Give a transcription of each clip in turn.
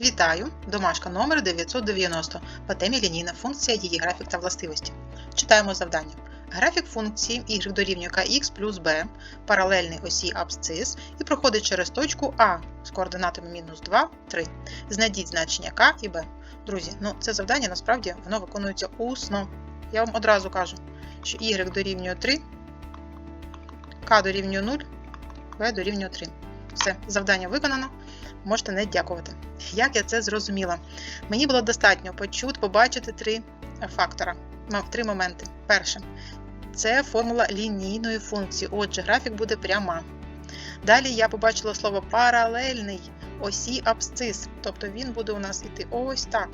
Вітаю! Домашка номер 990 по темі лінійна функція, її графік та властивості. Читаємо завдання. Графік функції y дорівнює kx плюс b паралельний осі абсцис і проходить через точку А з координатами мінус 2, 3. Знайдіть значення k і b. Друзі, ну це завдання насправді воно виконується усно. Я вам одразу кажу, що y дорівнює 3, k дорівнює 0, b дорівнює 3. Все, завдання виконано. Можете не дякувати. Як я це зрозуміла? Мені було достатньо почути, побачити три фактора, м- три моменти. Перше, це формула лінійної функції, отже, графік буде пряма. Далі я побачила слово паралельний осі абсцис, тобто він буде у нас іти ось так.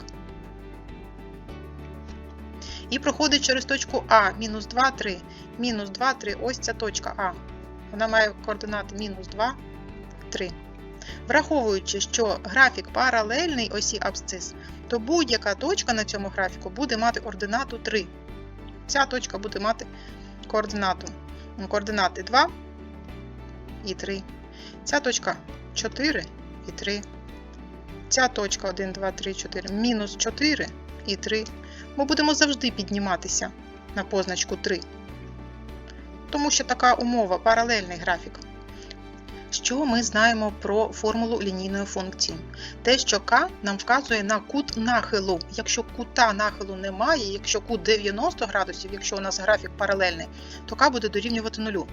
І проходить через точку А, мінус 2, 3. Мінус 2, 3, ось ця точка А. Вона має координати мінус 2, 3. Враховуючи, що графік паралельний осі абсцис, то будь-яка точка на цьому графіку буде мати ординату 3. Ця точка буде мати координату, координати 2 і 3. Ця точка 4 і 3. Ця точка 1, 2, 3, 4, мінус 4 і 3. Ми будемо завжди підніматися на позначку 3. Тому що така умова паралельний графік. Що ми знаємо про формулу лінійної функції? Те, що k нам вказує на кут нахилу. Якщо кута нахилу немає, якщо кут 90 градусів, якщо у нас графік паралельний, то k буде дорівнювати нулю.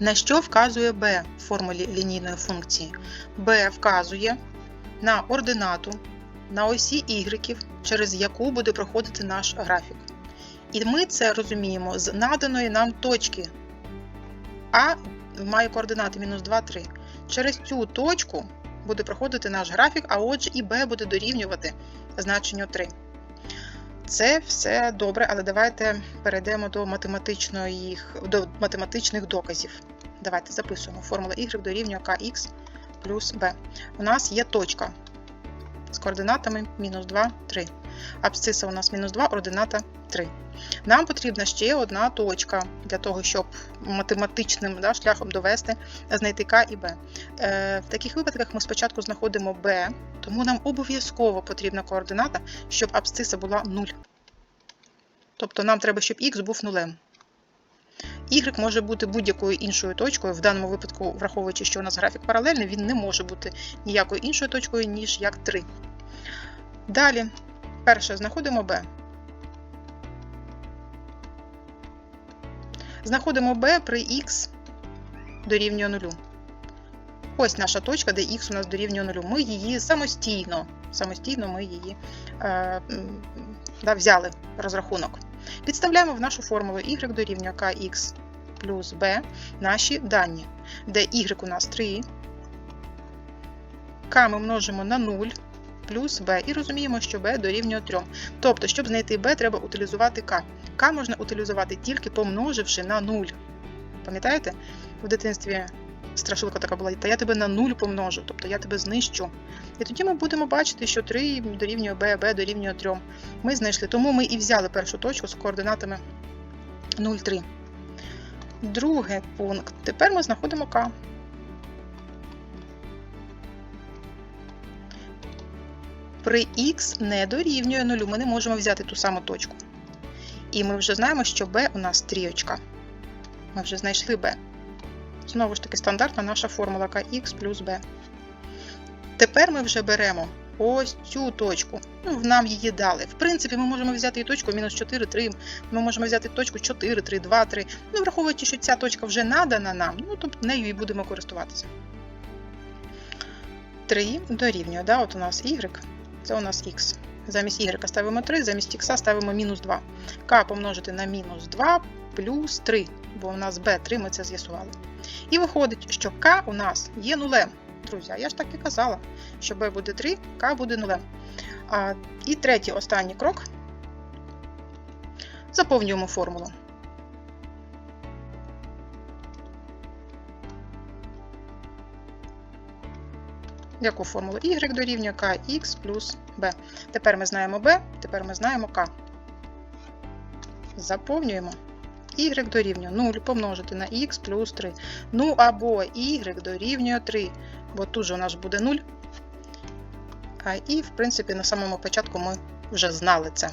На що вказує b в формулі лінійної функції? b вказує на ординату, на осі y, через яку буде проходити наш графік. І ми це розуміємо з наданої нам точки. А має координати мінус 2, 3. Через цю точку буде проходити наш графік, а отже і b буде дорівнювати значенню 3. Це все добре, але давайте перейдемо до, до математичних доказів. Давайте записуємо. Формула y дорівнює kx плюс b. У нас є точка з координатами мінус 2, 3. Абсциса у нас мінус 2, ордината 3. Нам потрібна ще одна точка для того, щоб математичним да, шляхом довести, знайти К і Б. Е, в таких випадках ми спочатку знаходимо Б, тому нам обов'язково потрібна координата, щоб абсциса була 0. Тобто нам треба, щоб х був нулем. Y може бути будь-якою іншою точкою. В даному випадку, враховуючи, що у нас графік паралельний, він не може бути ніякою іншою точкою, ніж як 3. Далі, перше, знаходимо B. Знаходимо b при x дорівнює 0. Ось наша точка, де x у нас дорівнює 0. Ми її самостійно, самостійно ми її е, да, взяли розрахунок. Підставляємо в нашу формулу y дорівнює kx плюс b наші дані, де y у нас 3, k ми множимо на 0 плюс b і розуміємо, що b дорівнює 3. Тобто, щоб знайти b, треба утилізувати k. К можна утилізувати тільки помноживши на 0. Пам'ятаєте? В дитинстві страшилка така була, та я тебе на 0 помножу, тобто я тебе знищу. І тоді ми будемо бачити, що 3 дорівнює b, b дорівнює 3. Ми знайшли. Тому ми і взяли першу точку з координатами 0, 3. Другий пункт. Тепер ми знаходимо К. При х не дорівнює 0, ми не можемо взяти ту саму точку. І ми вже знаємо, що b у нас трійочка. Ми вже знайшли b. Знову ж таки, стандартна наша формула kx плюс b. Тепер ми вже беремо ось цю точку. Ну, нам її дали. В принципі, ми можемо взяти і точку мінус 4, 3. Ми можемо взяти точку 4, 3, 2, 3. Ну, враховуючи, що ця точка вже надана нам, ну, тобто нею і будемо користуватися. 3 дорівнює, да? от у нас y, це у нас x. Замість y ставимо 3, замість x ставимо мінус 2. К помножити на мінус 2 плюс 3, бо у нас b3, ми це з'ясували. І виходить, що k у нас є нулем. Друзі, я ж так і казала, що b буде 3, k буде нулем. А, І третій останній крок. Заповнюємо формулу. Яку формулу y дорівнює kx плюс b. Тепер ми знаємо b, тепер ми знаємо k. Заповнюємо. y дорівнює 0 помножити на x плюс 3. Ну або y дорівнює 3, бо тут же у нас буде 0. А, І, в принципі, на самому початку ми вже знали це.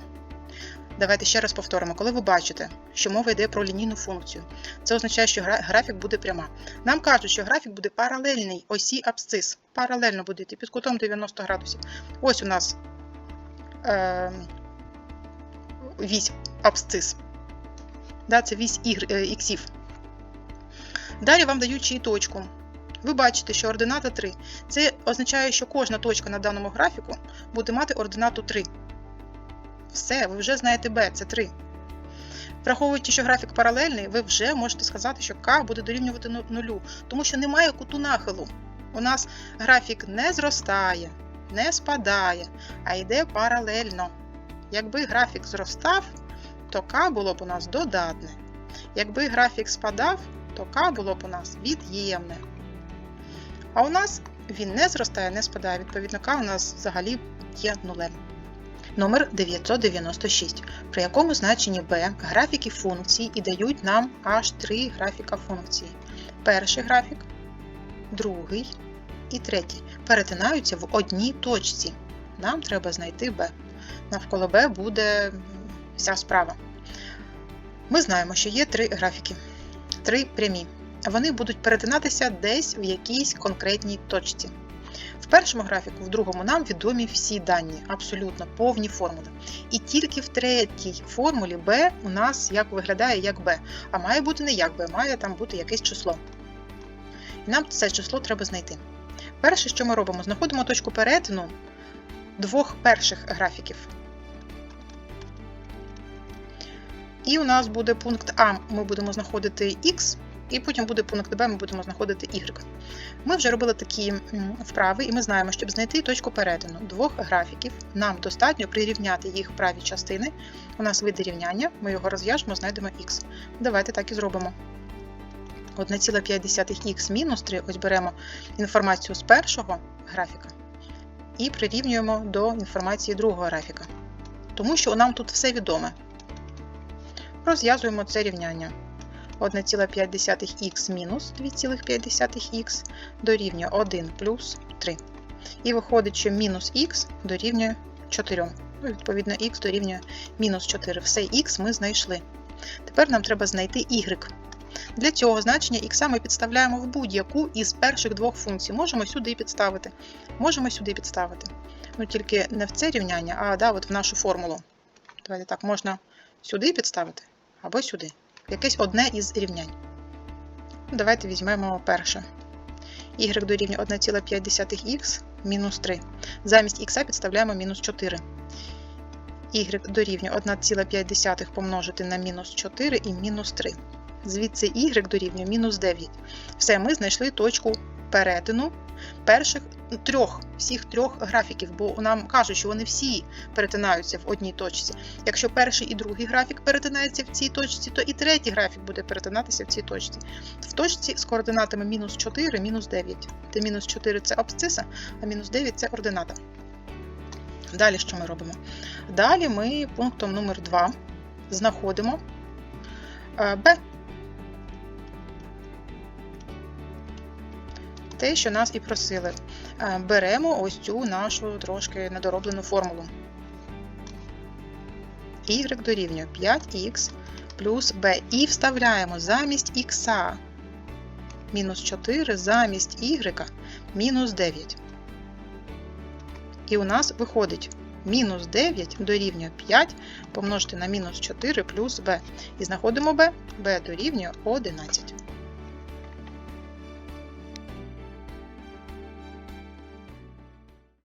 Давайте ще раз повторимо. Коли ви бачите, що мова йде про лінійну функцію, це означає, що графік буде пряма. Нам кажуть, що графік буде паралельний осі абсцис. Паралельно буде йти під кутом 90 градусів. Ось у нас е, вісь абсцис. Да, це вісь е, іксів. Далі вам дають ще точку. Ви бачите, що ордината 3. Це означає, що кожна точка на даному графіку буде мати ординату 3. Все, ви вже знаєте b, це 3. Враховуючи, що графік паралельний, ви вже можете сказати, що k буде дорівнювати ну- нулю, тому що немає куту нахилу. У нас графік не зростає, не спадає, а йде паралельно. Якби графік зростав, то k було б у нас додатне. Якби графік спадав, то k було б у нас від'ємне. А у нас він не зростає, не спадає. Відповідно, k у нас взагалі є нулем. Номер 996, при якому значенні b графіки функцій і дають нам аж три графіка функції. Перший графік, другий і третій перетинаються в одній точці. Нам треба знайти b. Навколо b буде вся справа. Ми знаємо, що є три графіки, три прямі. Вони будуть перетинатися десь в якійсь конкретній точці. В першому графіку, в другому нам відомі всі дані, абсолютно повні формули. І тільки в третій формулі b у нас як виглядає як b, а має бути не як b, має там бути якесь число. І нам це число треба знайти. Перше, що ми робимо, знаходимо точку перетину двох перших графіків. І у нас буде пункт А, ми будемо знаходити X, і потім буде пункт Б, ми будемо знаходити Y. Ми вже робили такі вправи, і ми знаємо, щоб знайти точку перетину двох графіків, нам достатньо прирівняти їх праві частини. У нас вийде рівняння, ми його розв'яжемо, знайдемо х. Давайте так і зробимо. 1,5х мінус 3, ось беремо інформацію з першого графіка і прирівнюємо до інформації другого графіка. Тому що нам тут все відоме. Розв'язуємо це рівняння. 1,5х мінус 2,5х дорівнює 1 плюс 3. І виходить, що мінус х дорівнює 4. Ну, відповідно, х дорівнює мінус 4. Все х ми знайшли. Тепер нам треба знайти y. Для цього значення х ми підставляємо в будь-яку із перших двох функцій. Можемо сюди підставити. Можемо сюди підставити. Ну, тільки не в це рівняння, а да, от в нашу формулу. Давайте так, можна сюди підставити або сюди. Якесь одне із рівнянь. Ну, Давайте візьмемо перше. y дорівнює 1,5х мінус 3. Замість х підставляємо мінус 4. y дорівнює 1,5 помножити на мінус 4 і мінус 3. Звідси y дорівнює мінус 9. Все, ми знайшли точку перетину перших трьох, всіх трьох графіків, бо нам кажуть, що вони всі перетинаються в одній точці. Якщо перший і другий графік перетинається в цій точці, то і третій графік буде перетинатися в цій точці. В точці з координатами мінус 4, мінус 9. Де мінус 4 це абсциса, а мінус 9 це ордината. Далі що ми робимо? Далі ми пунктом номер 2 знаходимо е, b. Те, що нас і просили. Е, Беремо ось цю нашу трошки недороблену формулу. y дорівнює 5х плюс b. І вставляємо замість х мінус 4 замість y мінус 9. І у нас виходить мінус 9 дорівнює 5 помножити на мінус 4 плюс b. І знаходимо b, b дорівнює 11.